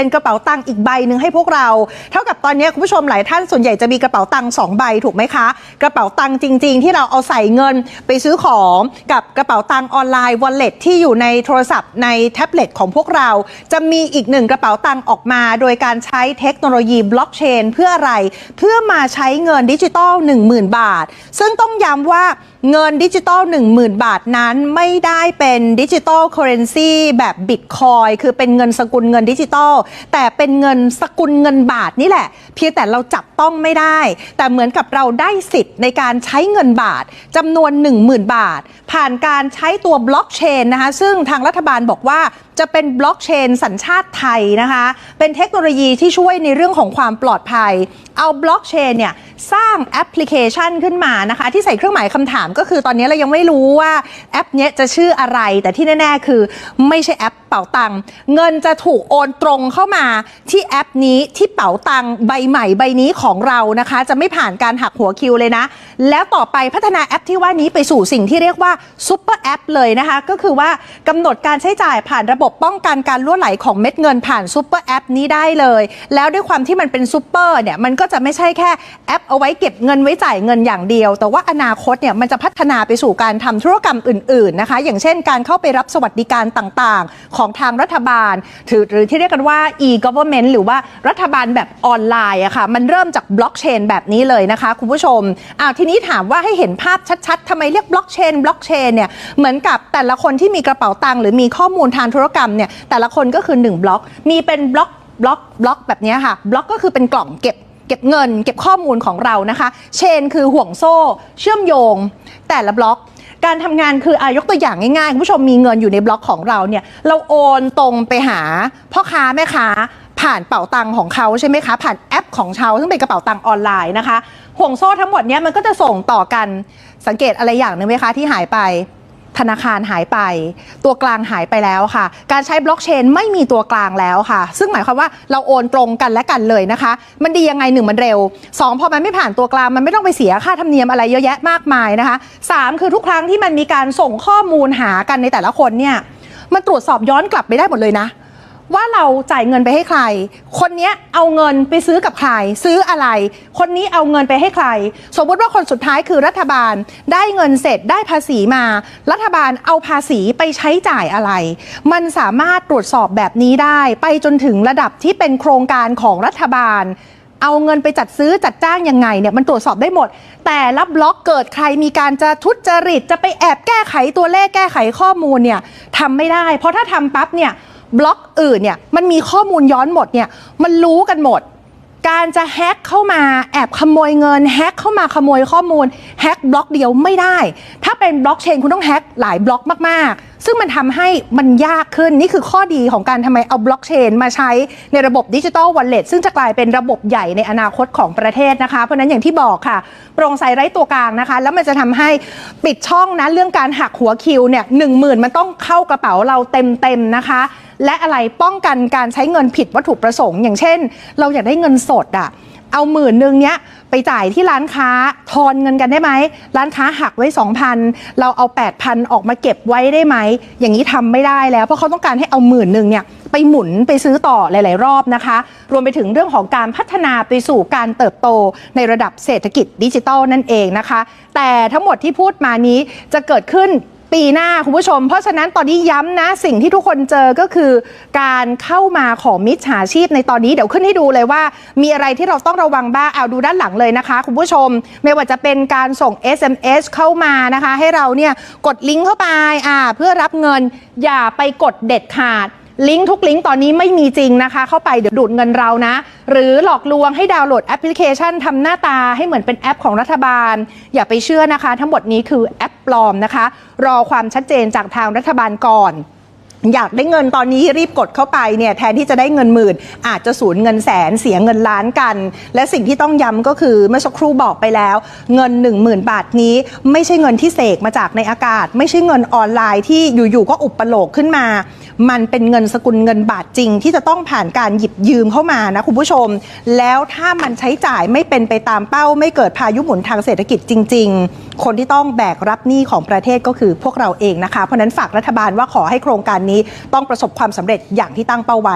เป็นกระเป๋าตังค์อีกใบหนึ่งให้พวกเรา เท่ากับตอนนี้คุณผู้ชมหลายท่านส่วนใหญ่จะมีกระเป๋าตังค์สองใบถูกไหมคะ กระเป๋าตังค์จริง ๆ ที่เราเอาใส่เงินไปซื้อของกับกระเป๋าตังค์ออนไลน์ wallet ที่อยู่ในโทรศัพท์ในแท็บเล็ตของพวกเรา จะมีอีกหนึ่งกระเป๋าตังค์ออกมา โดยการใช้เทคโนโลยีบล็อกเชนเพื่ออะไร เพื่อมาใช้เงินดิจิตอล10,000 บาท ซึ่งต้องย้ำว่าเงินดิจิตอล10,000 บาทนั้นไม่ได้เป็นดิจิตอลเคอเรนซีแบบบิตคอยคือเป็นเงินสกุลเงินดิจิตอลแต่เป็นเงินสกุลเงินบาทนี่แหละ เพียงแต่เราจับต้องไม่ได้ แต่เหมือนกับเราได้สิทธิ์ในการใช้เงินบาทจำนวน 10,000 บาท ผ่านการใช้ตัวบล็อกเชนนะคะซึ่งทางรัฐบาลบอกว่า จะเป็นบล็อกเชนสัญชาติไทยนะคะ เป็นเทคโนโลยีที่ช่วยในเรื่องของความปลอดภัย เอาบล็อกเชนเนี่ยสร้างแอปพลิเคชันขึ้นมานะคะ ที่ใส่เครื่องหมายคำถามก็คือตอนนี้เรายังไม่รู้ว่าแอปเนี้ยจะชื่ออะไร แต่ที่แน่ ๆ คือไม่ใช่แอปเป๋าตังเงินจะถูกโอนตรงเข้ามาที่แอปนี้ที่เป๋าตังใบใหม่ใบนี้ของเรานะคะ จะไม่ผ่านการหักหัวคิวเลยนะ แล้วต่อไปพัฒนาแอปที่ว่านี้ไปสู่สิ่งที่เรียกว่าซุปเปอร์แอปเลยนะคะ ก็คือว่ากำหนดการใช้จ่ายผ่านระบบป้องกันการล่วไหลของเม็ดเงินผ่านซุปเปอร์แอปนี้ได้เลย แล้วด้วยความที่มันเป็นซุปเปอร์เนี่ยมันก็จะไม่ใช่แค่แอปเอาไว้เก็บเงินไว้จ่ายเงินอย่างเดียว แต่ว่าอนาคตเนี่ยมันจะพัฒนาไปสู่การทำธุรกรรมอื่น ๆนะคะ อย่างเช่น การเข้าไปรับสวัสดิการต่างๆ ของทางรัฐบาลถือหรือที่เรียกกันว่า e-government หรือว่ารัฐบาลแบบออนไลน์อะค่ะมันเริ่มจากบล็อกเชนแบบนี้เลยนะคะคุณผู้ชมอ้าวทีนี้ถามว่าให้เห็นภาพชัดๆทำไมเรียกบล็อกเชนบล็อกเชนเนี่ยเหมือนกับแต่ละคนที่มีกระเป๋าตังค์หรือมีข้อมูลทางธุรกรรมเนี่ยแต่ละคนก็คือ 1 บล็อก มีเป็นบล็อกบล็อกบล็อกแบบนี้ค่ะ บล็อกก็คือเป็นกล่องเก็บเก็บเงิน เก็บข้อมูลของเรานะคะ เชนคือห่วงโซ่ เชื่อมโยง แต่ละบล็อกการทำงานคืออายกตัวอย่างง่ายๆคุณผู้ชมมีเงินอยู่ในบล็อกของเราเนี่ยเราโอนตรงไปหาพ่อค้าแม่ค้า ผ่านเป๋าตังค์ของเขาใช่ไหมคะ ผ่านแอปของเขาซึ่งเป็นกระเป๋าตังค์ออนไลน์นะคะ ห่วงโซ่ทั้งหมดเนี้ยมันก็จะส่งต่อกันสังเกตอะไรอย่างหนึ่งไหมคะที่หายไปธนาคารหายไป ตัวกลางหายไปแล้วค่ะ การใช้บล็อกเชนไม่มีตัวกลางแล้วค่ะ ซึ่งหมายความว่าเราโอนตรงกันและกันเลยนะคะ มันดียังไงหนึ่งมันเร็วสองพอมันไม่ผ่านตัวกลางมันไม่ต้องไปเสียค่าธรรมเนียมอะไรเยอะแยะมากมายนะคะสามคือทุกครั้งที่มันมีการส่งข้อมูลหากันในแต่ละคนเนี่ยมันตรวจสอบย้อนกลับไปได้หมดเลยนะ ว่าเราจ่ายเงินไปให้ใคร คนนี้เอาเงินไปซื้อกับใคร ซื้ออะไร คนนี้เอาเงินไปให้ใคร สมมติว่าคนสุดท้ายคือรัฐบาลได้เงินเสร็จได้ภาษีมา รัฐบาลเอาภาษีไปใช้จ่ายอะไร มันสามารถตรวจสอบแบบนี้ได้ ไปจนถึงระดับที่เป็นโครงการของรัฐบาลเอาเงินไปจัดซื้อจัดจ้างยังไงเนี่ยมันตรวจสอบได้หมด แต่รับบล็อกเกิดใครมีการจะทุจริต จะไปแอบแก้ไขตัวเลขแก้ไขข้อมูลเนี่ยทำไม่ได้ เพราะถ้าทำปั๊บเนี่ย บล็อกอื่นเนี่ยมันมีข้อมูลย้อนหมดเนี่ยมันรู้กันหมด การจะแฮ็กเข้ามาแอบขโมยเงินแฮ็กเข้ามาขโมยข้อมูลแฮ็กบล็อกเดียวไม่ได้ ถ้าเป็นบล็อกเชนคุณต้องแฮ็กหลายบล็อกมากๆ ซึ่งมันทำให้มันยากขึ้นนี่คือข้อดีของการทำไมเอาบล็อกเชนมาใช้ในระบบดิจิ t a ลวอลเล็ตซึ่งจะกลายเป็นระบบใหญ่ในอนาคตของประเทศนะคะ เพราะนั้นอย่างที่บอกค่ะโปร่งใสไร้ตัวกลางนะคะ แล้วมันจะทำให้ปิดช่องนะเรื่องการหักหัวคิวเนี่ยหนึ่งหมื่นมันต้องเข้ากระเป๋าเราเต็มๆนะคะ และอะไรป้องกันการใช้เงินผิดวัตถุประสงค์ อย่างเช่น เราอยากได้เงินสดอะเอาหมื่นหนึ่งเนี้ยไปจ่ายที่ร้านค้าทอนเงินกันได้ไหม ร้านค้าหักไว้ 2,000 เราเอา 8,000 ออกมาเก็บไว้ได้ไหม อย่างนี้ทำไม่ได้แล้ว เพราะเขาต้องการให้เอาหมื่นหนึ่งเนี่ยไปหมุนไปซื้อต่อหลาย ๆ รอบนะคะ รวมไปถึงเรื่องของการพัฒนาไปสู่การเติบโตในระดับเศรษฐกิจดิจิทัลนั่นเองนะคะ แต่ทั้งหมดที่พูดมานี้จะเกิดขึ้น ปีหน้าคุณผู้ชม เพราะฉะนั้นตอนนี้ย้ำนะสิ่งที่ทุกคนเจอก็คือ การเข้ามาของมิจฉาชีพในตอนนี้เดี๋ยวขึ้นให้ดูเลยว่า มีอะไรที่เราต้องระวังบ้างเอาดูด้านหลังเลยนะคะ คุณผู้ชม ไม่ว่าจะเป็นการส่ง SMS เข้ามานะคะ ให้เราเนี่ยกดลิงก์เข้าไปอ่าเพื่อรับเงินอย่าไปกดเด็ดขาดลิงก์ทุกลิงก์ตอนนี้ไม่มีจริงนะคะ เข้าไปเดี๋ยวดูดเงินเรานะ หรือหลอกลวงให้ดาวน์โหลดแอปพลิเคชันทำหน้าตาให้เหมือนเป็นแอปของรัฐบาล อย่าไปเชื่อนะคะ ทั้งหมดนี้คือแอป ปลอมนะคะ รอความชัดเจนจากทางรัฐบาลก่อน อยากได้เงินตอนนี้รีบกดเข้าไปเนี่ยแทนที่จะได้เงินหมื่น อาจจะสูญเงินแสนเสียเงินล้านกัน และสิ่งที่ต้องย้ำก็คือเมื่อสักครู่บอกไปแล้ว เงิน 1 0,000 บาทนี้ ไม่ใช่เงินที่เสกมาจากในอากาศ ไม่ใช่เงินออนไลน์ที่อยู่ๆก็อุปโลกขึ้นมา มันเป็นเงินสกุลเงินบาทจริง ที่จะต้องผ่านการหยิบยืมเข้ามานะคุณผู้ชม แล้วถ้ามันใช้จ่ายไม่เป็นไปตามเป้า ไม่เกิดพายุหมุนทางเศรษฐกิจจริง ๆ คนที่ต้องแบกรับหนี้ของประเทศก็คือพวกเราเองนะคะเพราะฉะนั้นฝากรัฐบาลว่าขอให้โครงการนี้ต้องประสบความสำเร็จอย่างที่ตั้งเป้าไว้